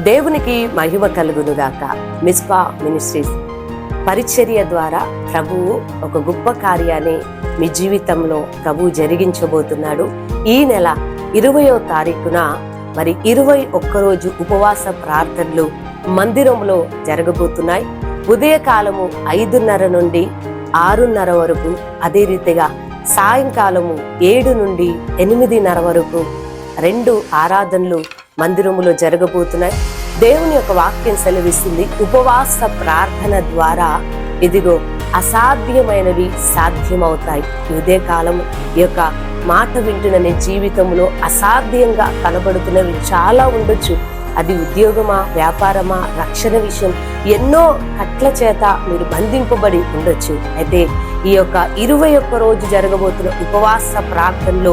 దేవునికి మహిమ కలుగునుగాక. మిస్పా మినిస్ట్రీస్ పరిచర్య ద్వారా ప్రభువు ఒక గొప్ప కార్యాన్ని మీ జీవితంలో ప్రభువు జరిగించబోతున్నాడు. ఈ నెల ఇరవయో తారీఖున మరి ఇరవై ఒక్కరోజు ఉపవాస ప్రార్థనలు మందిరంలో జరగబోతున్నాయి. ఉదయకాలము ఐదున్నర నుండి ఆరున్నర వరకు అదే రీతిగా సాయంకాలము ఏడు నుండి ఎనిమిదిన్నర వరకు రెండు ఆరాధనలు మందిరములో జరగబోతున్నాయి. దేవుని యొక్క వాక్యం సెలవిస్తుంది. ఉపవాస ప్రార్థన ద్వారా ఇదిగో అసాధ్యమైనవి సాధ్యమవుతాయి. ఇదే కాలం ఈ యొక్క మాట వింటున్న నీ జీవితంలో అసాధ్యంగా కనబడుతున్నవి చాలా ఉండొచ్చు. అది ఉద్యోగమా వ్యాపారమా రక్షణ విషయం ఎన్నో కట్ల చేత మీరు బంధింపబడి ఉండొచ్చు. అయితే ఈ యొక్క ఇరవై ఒక్క రోజు జరగబోతున్న ఉపవాస ప్రార్థనలో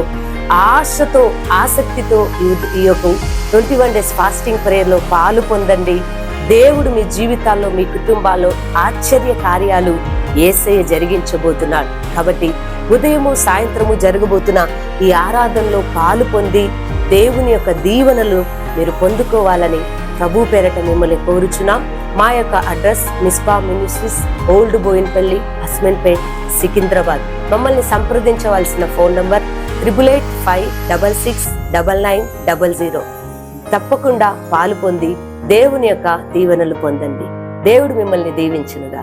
ఆశతో ఆసక్తితో ఈ- యొక్క ట్వంటీ వన్ డేస్ ఫాస్టింగ్ ప్రేయర్లో పాలు పొందండి. దేవుడు మీ జీవితాల్లో మీ కుటుంబాల్లో ఆశ్చర్య కార్యాలు ఏసయ్య జరిగించబోతున్నాడు. కాబట్టి ఉదయము సాయంత్రము జరగబోతున్న ఈ ఆరాధనలో పాలు పొంది దేవుని యొక్క దీవెనలు మీరు పొందుకోవాలని ప్రభు పేరట మిమ్మల్ని కోరుచున్నాం. మా యొక్క address Misba ministries old Boinpally Hasmathpet Secunderabad. మమ్మల్ని సంప్రదించవలసిన phone number triple eight five double six double nine double zero తప్పకుండా పాలు పొంది దేవుని యొక్క దీవెనలు పొందండి. దేవుడు మిమ్మల్ని దీవించునుగా